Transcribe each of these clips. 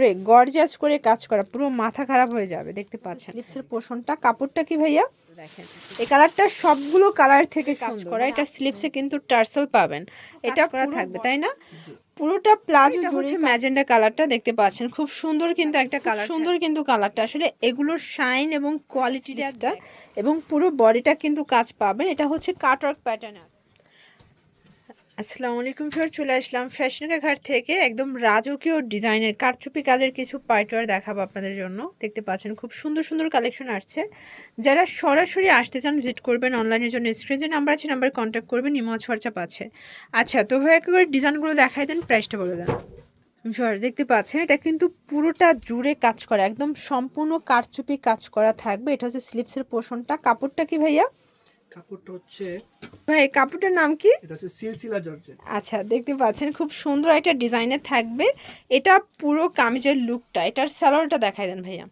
জুড়ে গর্জাস করে কাজ করা পুরো মাথা খারাপ হয়ে যাবে দেখতে পাচ্ছেন। স্লিপসের পোষণটা কাপড়টা কি ভাইয়া? দেখেন। এই কালারটা সবগুলো কালার থেকে কাজ করা এটা স্লিপসে কিন্তু টার্সেল পাবেন। এটা করা থাকবে তাই না? পুরোটা প্লাজো জুড়ে ম্যাজেন্ডা কালারটা দেখতে পাচ্ছেন। খুব সুন্দর কিন্তু একটা কালার সুন্দর কিন্তু কালারটা আসলে এগুলোর শাইন এবং কোয়ালিটিটা এবং পুরো বডিটা কিন্তু কাজ পাবেন এটা হচ্ছে কাটওয়ার্ক প্যাটার্ন আসসালামু আলাইকুম ফের চলে আসলাম ফ্যাশনকা ঘাট থেকে। একদম রাজকীয় ডিজাইনের কারচুপি কাজের কিছু পার্টওয়ার দেখাবো আপনাদের জন্য। দেখতে পাচ্ছেন, খুব সুন্দর সুন্দর কালেকশন আসছে। যারা সরাসরি আসতে চান, ভিজিট করবেন অনলাইনের জন্য স্ক্রিনে নাম্বার আছে, নাম্বারে কন্ট্যাক্ট করবেন ইমজ হোয়াটসঅ্যাপ আছে। আচ্ছা তো ভাই একেবারে ডিজাইনগুলো দেখাই দেন প্রাইসটা বলে দেন। জর দেখতে পাচ্ছেন, এটা কিন্তু পুরোটা জুড়ে কাজ করা, একদম সম্পূর্ণ কারচুপি কাজ করা থাকবে। এটা হচ্ছে স্লিপসের পোষণটা। কাপড়টা কি ভাইয়া? কাপড়টা হচ্ছে ভাই কাপড়টার নাম কি? এটা হচ্ছে সিলসিলা জর্জেট। আচ্ছা দেখতে পাচ্ছেন খুব সুন্দর একটা ডিজাইনের থাকবে। এটা পুরো কামিজের লুকটা এটার স্যালোনটা দেখাই দেন ভাইয়া।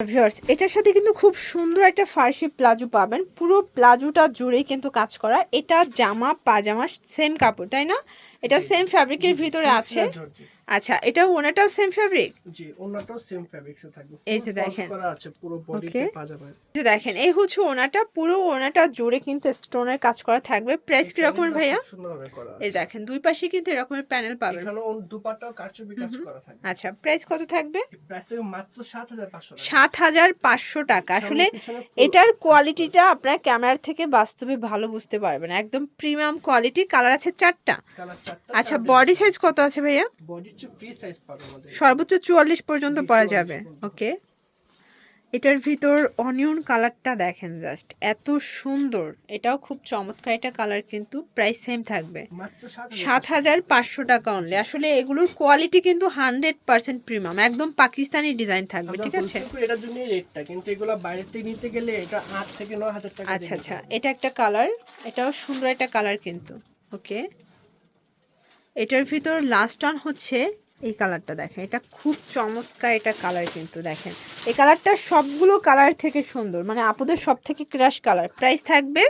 ভিউয়ার্স এটার সাথে কিন্তু খুব সুন্দর একটা ফার্সি প্লাজো পাবেন। পুরো প্লাজোটা জুড়েই কিন্তু কাজ করা। এটা জামা পাজামা সেম কাপড় তাই না? এটা সেম ফ্যাব্রিকের ভিতরে আছে। আচ্ছা এটা ওনাটাও সেম ফ্যাব্রিক জি ওনাটাও সেম ফ্যাব্রিক্সে থাকবে। এই যে দেখেন। করা আছে পুরো বডিতে. পাজামা। যে দেখেন এই হচ্ছে ওনাটা পুরো ওনাটা জুড়ে কিন্তু স্টোনের কাজ করা থাকবে। প্রাইস কি রকমের ভাইয়া? সুন্দরভাবে করা এই দেখেন দুই পাশে কিন্তু এরকমের প্যানেল পাবেন। এখানে ওন দুপাটাও কারচুপি কাজ করা থাকবে। আচ্ছা প্রাইস কত থাকবে? প্রাইস থেকে মাত্র 7500 টাকা। আসলে এটার কোয়ালিটিটা আপনার ক্যামেরার থেকে বাস্তবে ভালো বুঝতে পারবেন। একদম প্রিমিয়াম কোয়ালিটি কালার আছে চারটা। আচ্ছা বডি সাইজ কত আছে ভাইয়া? বডি হচ্ছে ফ্রি সাইজ পাবে আমাদের। সর্বোচ্চ চুয়াল্লিশ পর্যন্ত পাওয়া যাবে। ওকে এটার ভিতর অনিয়ন কালারটা দেখেন জাস্ট এত সুন্দর। এটাও খুব চমৎকার একটা কালার কিন্তু প্রাইস সেম থাকবে। সাত হাজার। পাঁচশো টাকা অনলি আসলে এগুলোর কোয়ালিটি কিন্তু হান্ড্রেড পার্সেন্ট প্রিমিয়াম একদম পাকিস্তানি ডিজাইন থাকবে ঠিক আছে? এটার জন্য রেটটা কিন্তু এগুলো বাইরে থেকে নিতে গেলে এটা 8 থেকে 9000 টাকা আচ্ছা আচ্ছা। এটা একটা কালার এটাও সুন্দর একটা কালার কিন্তু। ওকে এটার ভিতর লাস্ট টান হচ্ছে এই কালারটা দেখেন। এটা খুব চমৎকার এটা কালার কিন্তু দেখেন। এই কালারটা সবগুলো কালার থেকে সুন্দর। মানে আপুদের সব থেকে ক্রাশ কালার প্রাইস থাকবে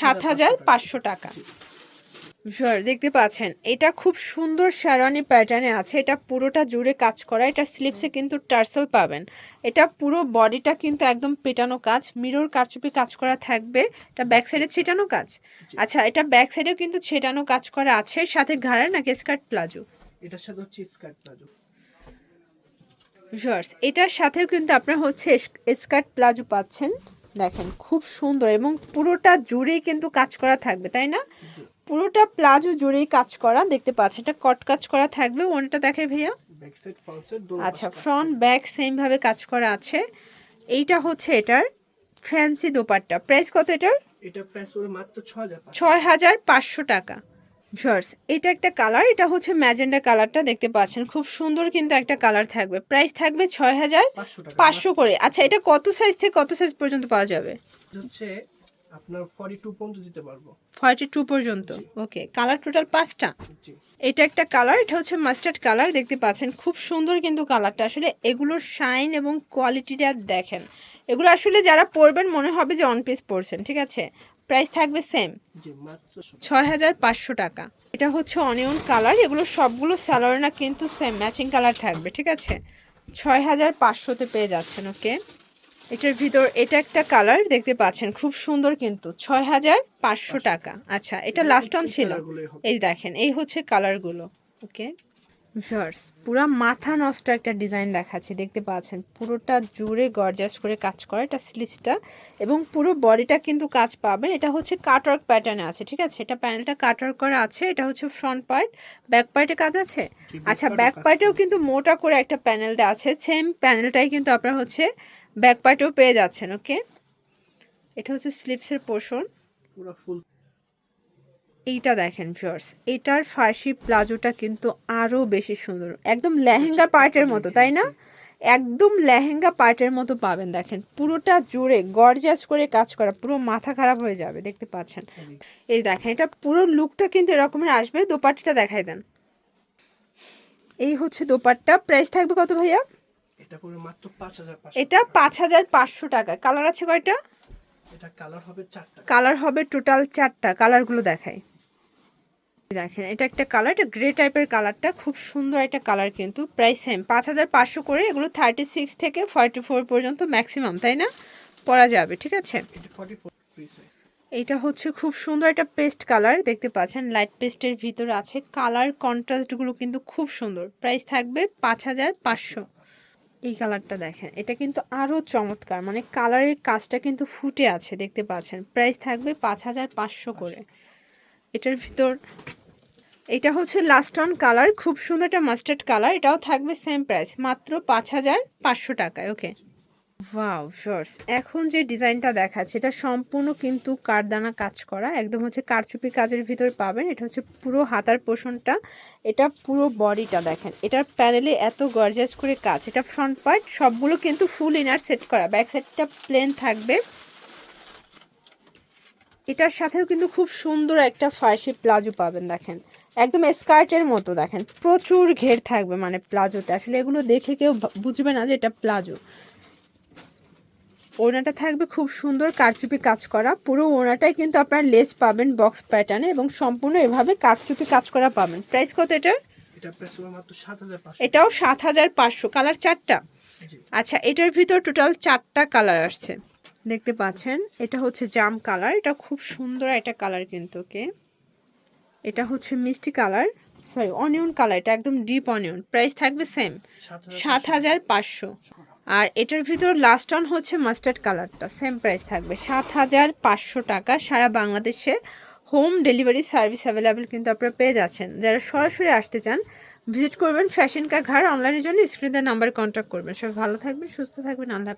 সাত হাজার পাঁচশো টাকা। Sure, দেখতে পাচ্ছেন। এটা খুব সুন্দর শেরানি প্যাটার্নে আছে। এটা পুরোটা জুড়ে কাজ করা। এটা স্লিপসে কিন্তু টার্সেল পাবেন। এটা পুরো বডিটা কিন্তু একদম পেটানো কাজ। মিরর কারচুপি কাজ করা থাকবে। এটা ব্যাক সাইডে ছেটানো কাজ? আচ্ছা এটা ব্যাক সাইডেও কিন্তু ছেটানো কাজ করা আছে। সাথে ঘাড়ে নাকি স্কার্ট প্লাজো এটার সাথে হচ্ছে স্কার্ট প্লাজো ভিউয়ার্স এটার সাথেও কিন্তু আপনার হচ্ছে স্কার্ট প্লাজো পাচ্ছেন। দেখেন খুব সুন্দর এবং পুরোটা জুড়েই কিন্তু কাজ করা থাকবে তাই না? পুরোটা প্লাজো জুড়েই কাজ করা দেখতে পাচ্ছেন এটা কট কাজ করা থাকবে ওনটা দেখে ভাইয়া। আচ্ছা ফ্রন্ট ব্যাক সেম ভাবে কাজ করা আছে। এইটা হচ্ছে এটার ফ্যান্সি দোপাট্টা। প্রাইস কত এটার? এটা প্রাইস মাত্র 6500 ছয় হাজার পাঁচশো টাকা। জর্স এটা একটা কালার এটা হচ্ছে ম্যাজেন্ডা কালারটা দেখতে পাচ্ছেন। খুব সুন্দর কিন্তু একটা কালার থাকবে। প্রাইস থাকবে ছয় হাজার 500 পাঁচশো করে। আচ্ছা এটা কত সাইজ থেকে কত সাইজ পর্যন্ত পাওয়া যাবে? হচ্ছে আপনার 42 পর্যন্ত দিতে পারব। ফর্টি টু পর্যন্ত ওকে কালার টোটাল পাঁচটা? এটা একটা কালার এটা হচ্ছে মাস্টার্ড কালার দেখতে পাচ্ছেন খুব সুন্দর কিন্তু কালারটা আসলে এগুলোর শাইন এবং কোয়ালিটিটা দেখেন। এগুলো আসলে যারা পরবেন মনে হবে যে অন পিস পরছেন ঠিক আছে? প্রাইস থাকবে সেম জি মাত্র ষোলো। ছয় হাজার পাঁচশো টাকা। এটা হচ্ছে অনিয়ন কালার এগুলো সবগুলো স্যালোনা কিন্তু সেম ম্যাচিং কালার থাকবে ঠিক আছে? ছয় হাজার পাঁচশোতে পেয়ে যাচ্ছেন ওকে এটার ভিতর এটা একটা কালার দেখতে পাচ্ছেন খুব সুন্দর কিন্তু ছয় হাজার পাঁচশো। টাকা। আচ্ছা এটা লাস্ট অন ছিল। এই দেখেন এই হচ্ছে কালারগুলো ওকে? ভিউয়ার্স পুরা মাথা নষ্ট একটা ডিজাইন দেখাচ্ছে দেখতে পাচ্ছেন পুরোটা জুড়ে গর্জাস করে কাজ করা এটা স্লিভসটা এবং পুরো বডিটা কিন্তু কাজ পাবেন এটা হচ্ছে কাটওয়ার্ক প্যাটার্নে আছে ঠিক আছে? এটা প্যানেলটা কাটওয়ার্ক করা আছে এটা হচ্ছে ফ্রন্ট পার্ট ব্যাক পার্টে কাজ আছে? আচ্ছা ব্যাক পার্টেও কিন্তু মোটা করে একটা প্যানেল দেওয়া আছে সেম প্যানেলটাই কিন্তু আপনার হচ্ছে ব্যাক পার্টেও পেয়ে যাচ্ছেন ওকে? এটা হচ্ছে স্লিপসের পোর্শন পুরো ফুল। এইটা দেখেন ভিউয়ার্স এটার ফার্সি প্লাজোটা কিন্তু আরও বেশি সুন্দর। একদম লেহেঙ্গা পার্টের মতো তাই না? একদম লেহেঙ্গা পার্টের মতো পাবেন দেখেন। পুরোটা জুড়ে গর্জাস করে কাজ করা পুরো মাথা খারাপ হয়ে যাবে দেখতে পাচ্ছেন। এই দেখেন এটা পুরো লুকটা কিন্তু এরকমের আসবে দোপাট্টাটা দেখাই দেন। এই হচ্ছে দোপাট্টা। প্রাইস থাকবে কত ভাইয়া? এটা পড়বে মাত্র 5500 এটা পাঁচ হাজার পাঁচশো টাকা। কালার আছে কয়টা? এটা কালার হবে চারটা। কালার হবে টোটাল চারটা। কালারগুলো দেখাই। দেখেন এটা একটা কালার এটা গ্রে টাইপের কালারটা খুব সুন্দর একটা কালার কিন্তু। প্রাইস সেম পাঁচ হাজার পাঁচশো করে এগুলো থার্টি সিক্স থেকে ফর্টি ফোর পর্যন্ত ম্যাক্সিমাম তাই না? পরা যাবে ঠিক আছে? এটা হচ্ছে খুব সুন্দর একটা পেস্ট কালার দেখতে পাচ্ছেন? লাইট পেস্টের ভিতরে আছে। কালার কন্ট্রাস্টগুলো কিন্তু খুব সুন্দর। প্রাইস থাকবে পাঁচ হাজার পাঁচশো। এই কালারটা দেখেন। এটা কিন্তু আরও চমৎকার। মানে কালারের কাজটা কিন্তু ফুটে আছে দেখতে পাচ্ছেন। প্রাইস থাকবে পাঁচ হাজার পাঁচশো করে। এটার ভিতর এটা হচ্ছে লাস্ট অন কালার খুব সুন্দর একটা মাস্টার্ড কালার এটাও থাকবে সেম প্রাইস মাত্র পাঁচ হাজার পাঁচশো টাকায় ওকে ওয়াও শর্টস এখন যে ডিজাইনটা দেখাচ্ছে, এটা সম্পূর্ণ কিন্তু কারদানা কাজ করা। একদম হচ্ছে কারচুপি কাজের ভিতর পাবেন। এটা হচ্ছে পুরো হাতার পোষণটা। এটা পুরো বডিটা দেখেন। এটার প্যানেলে এত গর্জাস করে কাজ। এটা ফ্রন্ট পার্ট সবগুলো কিন্তু ফুল ইনার সেট করা। ব্যাক সাইডটা প্লেন থাকবে। এটার সাথেও কিন্তু খুব সুন্দর একটা ফার্সি প্লাজো পাবেন, দেখেন। একদম স্কার্টের মতো, দেখেন। প্রচুর ঘের থাকবে মানে প্লাজোতে। আসলে এগুলো দেখে কেউ বুঝবে না যে এটা প্লাজো। ওড়নাটা থাকবে খুব সুন্দর কারচুপি কাজ করা। পুরো ওড়নাটাই কিন্তু আপনার লেস পাবেন বক্স প্যাটার্নে এবং সম্পূর্ণ এভাবে কারচুপি কাজ করা পাবেন। প্রাইস কত এটার? এটাও সাত হাজার পাঁচশো কালার চারটা? আচ্ছা এটার ভিতর টোটাল চারটা কালার আসছে দেখতে পাচ্ছেন এটা হচ্ছে জাম কালার এটা খুব সুন্দর একটা কালার কিন্তু ওকে? এটা হচ্ছে মিষ্টি কালার সরি অনিয়ন কালার এটা একদম ডিপ অনিয়ন প্রাইস থাকবে সেম সাত হাজার পাঁচশো। আর এটার ভিতর লাস্ট অন হচ্ছে মাস্টার্ড কালারটা সেম প্রাইস থাকবে। সাত হাজার পাঁচশো টাকা। সারা বাংলাদেশে হোম ডেলিভারি সার্ভিস অ্যাভেলেবেল কিন্তু আপনারা পেয়ে যাচ্ছেন। যারা সরাসরি আসতে চান ভিজিট করবেন ফ্যাশন কা ঘর অনলাইনের জন্য স্ক্রিনের নাম্বার কন্ট্যাক্ট করবেন। সব ভালো থাকবেন, সুস্থ থাকবেন। আল্লাহ।